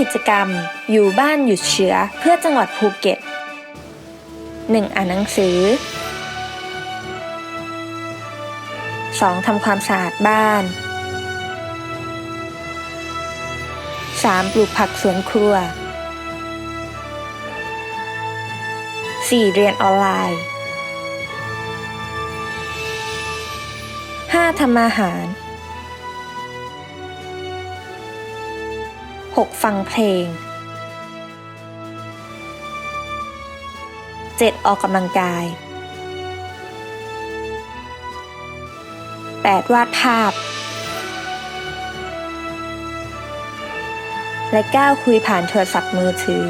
กิจกรรม อยู่บ้านหยุดเชื้อเพื่อจังหวัดภูเก็ต 1. อ่านหนังสือ 2. ทำความสะอาดบ้าน 3. ปลูกผักสวนครัว 4. เรียนออนไลน์ 5. ทำอาหาร 6. ฟังเพลง 7. ออกกำลังกาย 8. วาดภาพ และ 9. คุยผ่านโทรศัพท์มือถือ